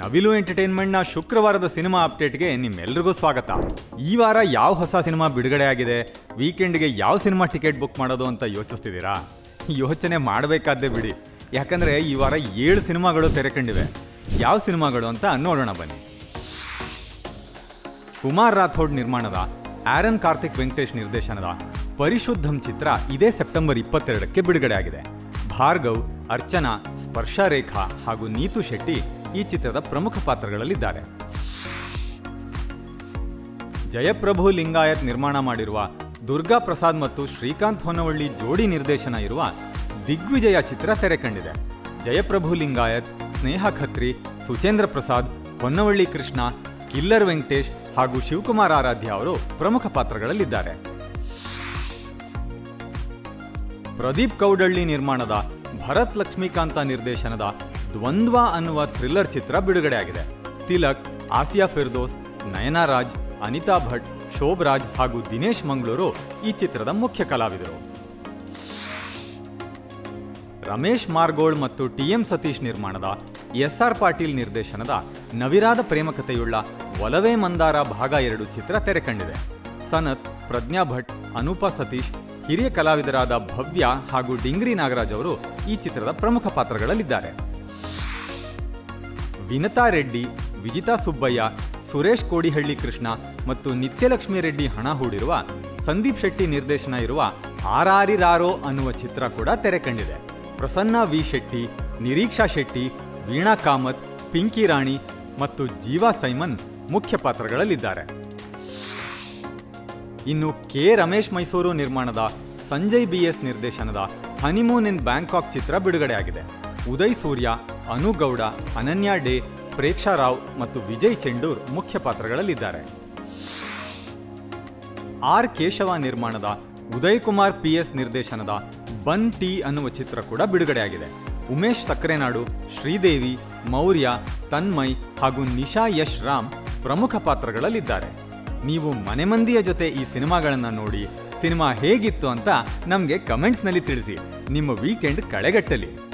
ನವಿಲು ಎಂಟರ್ಟೈನ್ಮೆಂಟ್ನ ಶುಕ್ರವಾರದ ಸಿನಿಮಾ ಅಪ್ಡೇಟ್ಗೆ ನಿಮ್ಮೆಲ್ರಿಗೂ ಸ್ವಾಗತ. ಈ ವಾರ ಯಾವ ಹೊಸ ಸಿನಿಮಾ ಬಿಡುಗಡೆ ಆಗಿದೆ? ವೀಕೆಂಡ್ಗೆ ಯಾವ ಸಿನಿಮಾ ಟಿಕೆಟ್ ಬುಕ್ ಮಾಡೋದು ಅಂತ ಯೋಚಿಸ್ತಿದ್ದೀರಾ? ಯೋಚನೆ ಮಾಡಬೇಕಾದ್ದೇ ಬಿಡಿ. ಯಾಕಂದರೆ ಈ ವಾರ ಏಳು ಸಿನಿಮಾಗಳು ತೆರೆಕಂಡಿವೆ. ಯಾವ ಸಿನಿಮಾಗಳು ಅಂತ ನೋಡೋಣ ಬನ್ನಿ. ಕುಮಾರ್ ರಾಥೋಡ್ ನಿರ್ಮಾಣದ, ಆರನ್ ಕಾರ್ತಿಕ್ ವೆಂಕಟೇಶ್ ನಿರ್ದೇಶನದ ಪರಿಶುದ್ಧಂ ಚಿತ್ರ ಇದೇ ಸೆಪ್ಟೆಂಬರ್ ಇಪ್ಪತ್ತೆರಡಕ್ಕೆ ಬಿಡುಗಡೆಯಾಗಿದೆ ಭಾರ್ಗವ್, ಅರ್ಚನಾ, ಸ್ಪರ್ಶ ರೇಖಾ ಹಾಗೂ ನೀತು ಶೆಟ್ಟಿ ಈ ಚಿತ್ರದ ಪ್ರಮುಖ ಪಾತ್ರಗಳಲ್ಲಿದ್ದಾರೆ. ಜಯಪ್ರಭು ಲಿಂಗಾಯತ್ ನಿರ್ಮಾಣ ಮಾಡಿರುವ ದುರ್ಗಾ ಪ್ರಸಾದ್ ಮತ್ತು ಶ್ರೀಕಾಂತ್ ಹೊನ್ನವಳ್ಳಿ ಜೋಡಿ ನಿರ್ದೇಶನ ಇರುವ ದಿಗ್ವಿಜಯ ಚಿತ್ರ ತೆರೆಕಂಡಿದೆ. ಜಯಪ್ರಭು ಲಿಂಗಾಯತ್, ಸ್ನೇಹ ಖತ್ರಿ, ಸುಚೇಂದ್ರ ಪ್ರಸಾದ್, ಹೊನ್ನವಳ್ಳಿ ಕೃಷ್ಣ, ಕಿಲ್ಲರ್ ವೆಂಕಟೇಶ್ ಹಾಗೂ ಶಿವಕುಮಾರ್ ಆರಾಧ್ಯ ಅವರು ಪ್ರಮುಖ ಪಾತ್ರಗಳಲ್ಲಿದ್ದಾರೆ. ಪ್ರದೀಪ್ ಕೌಡಳ್ಳಿ ನಿರ್ಮಾಣದ ಭರತ್ ಲಕ್ಷ್ಮೀಕಾಂತ ನಿರ್ದೇಶನದ ದ್ವಂದ್ವ ಅನ್ನುವ ಥ್ರಿಲ್ಲರ್ ಚಿತ್ರ ಬಿಡುಗಡೆಯಾಗಿದೆ. ತಿಲಕ್, ಆಸಿಯಾ ಫಿರ್ದೋಸ್, ನಯನಾ ರಾಜ್, ಅನಿತಾ ಭಟ್ ಶೋಭರಾಜ್ ಹಾಗೂ ದಿನೇಶ್ ಮಂಗಳೂರು ಈ ಚಿತ್ರದ ಮುಖ್ಯ ಕಲಾವಿದರು. ರಮೇಶ್ ಮಾರ್ಗೋಳ್ ಮತ್ತು ಟಿ ಎಂ ಸತೀಶ್ ನಿರ್ಮಾಣದ ಎಸ್ ಆರ್ ಪಾಟೀಲ್ ನಿರ್ದೇಶನದ ನವಿರಾದ ಪ್ರೇಮಕತೆಯುಳ್ಳ ಒಲವೇ ಮಂದಾರ ಭಾಗ ಎರಡು ಚಿತ್ರ ತೆರೆಕಂಡಿದೆ. ಸನತ್, ಪ್ರಜ್ಞಾ ಭಟ್, ಅನೂಪ ಸತೀಶ್, ಹಿರಿಯ ಕಲಾವಿದರಾದ ಭವ್ಯ ಹಾಗೂ ಡಿಂಗ್ರಿ ನಾಗರಾಜ್ ಅವರು ಈ ಚಿತ್ರದ ಪ್ರಮುಖ ಪಾತ್ರಗಳಲ್ಲಿದ್ದಾರೆ. ವಿನತಾ ರೆಡ್ಡಿ, ವಿಜಿತಾ ಸುಬ್ಬಯ್ಯ, ಸುರೇಶ್ ಕೋಡಿಹಳ್ಳಿ ಕೃಷ್ಣ ಮತ್ತು ನಿತ್ಯಲಕ್ಷ್ಮಿ ರೆಡ್ಡಿ ಹಣ ಹೂಡಿರುವ ಸಂದೀಪ್ ಶೆಟ್ಟಿ ನಿರ್ದೇಶನ ಇರುವ ಆರಾರಿರಾರೋ ಅನ್ನುವ ಚಿತ್ರ ಕೂಡ ತೆರೆಕಂಡಿದೆ ಪ್ರಸನ್ನ ವಿ ಶೆಟ್ಟಿ, ನಿರೀಕ್ಷಾ ಶೆಟ್ಟಿ, ವೀಣಾ ಕಾಮತ್, ಪಿಂಕಿ ರಾಣಿ ಮತ್ತು ಜೀವಾ ಸೈಮನ್ ಮುಖ್ಯ ಪಾತ್ರಗಳಲ್ಲಿದ್ದಾರೆ. ಇನ್ನು ಕೆ ರಮೇಶ್ ಮೈಸೂರು ನಿರ್ಮಾಣದ ಸಂಜಯ್ ಬಿ ಎಸ್ ನಿರ್ದೇಶನದ ಹನಿಮೂನ್ ಇನ್ ಬ್ಯಾಂಕಾಕ್ ಚಿತ್ರ ಬಿಡುಗಡೆಯಾಗಿದೆ. ಉದಯ್ ಸೂರ್ಯ, ಅನು ಗೌಡ, ಅನನ್ಯಾ ಡೇ, ಪ್ರೇಕ್ಷಾ ರಾವ್ ಮತ್ತು ವಿಜಯ್ ಚೆಂಡೂರ್ ಮುಖ್ಯ ಪಾತ್ರಗಳಲ್ಲಿದ್ದಾರೆ. ಆರ್ ಕೇಶವ ನಿರ್ಮಾಣದ ಉದಯ್ ಕುಮಾರ್ ಪಿ ಎಸ್ ನಿರ್ದೇಶನದ ಬನ್ ಟಿ ಅನ್ನುವ ಚಿತ್ರ ಕೂಡ ಬಿಡುಗಡೆಯಾಗಿದೆ. ಉಮೇಶ್ ಸಕ್ರೆನಾಡು ಶ್ರೀದೇವಿ, ಮೌರ್ಯ, ತನ್ಮಯ್ ಹಾಗೂ ನಿಶಾ ಯಶ್ ರಾಮ್ ಪ್ರಮುಖ ಪಾತ್ರಗಳಲ್ಲಿದ್ದಾರೆ. ನೀವು ಮನೆ ಮಂದಿಯ ಜೊತೆ ಈ ಸಿನಿಮಾಗಳನ್ನು ನೋಡಿ ಸಿನಿಮಾ ಹೇಗಿತ್ತು ಅಂತ ನಮಗೆ ಕಮೆಂಟ್ಸ್ನಲ್ಲಿ ತಿಳಿಸಿ. ನಿಮ್ಮ ವೀಕೆಂಡ್ ಕಳೆಗಟ್ಟಲಿ.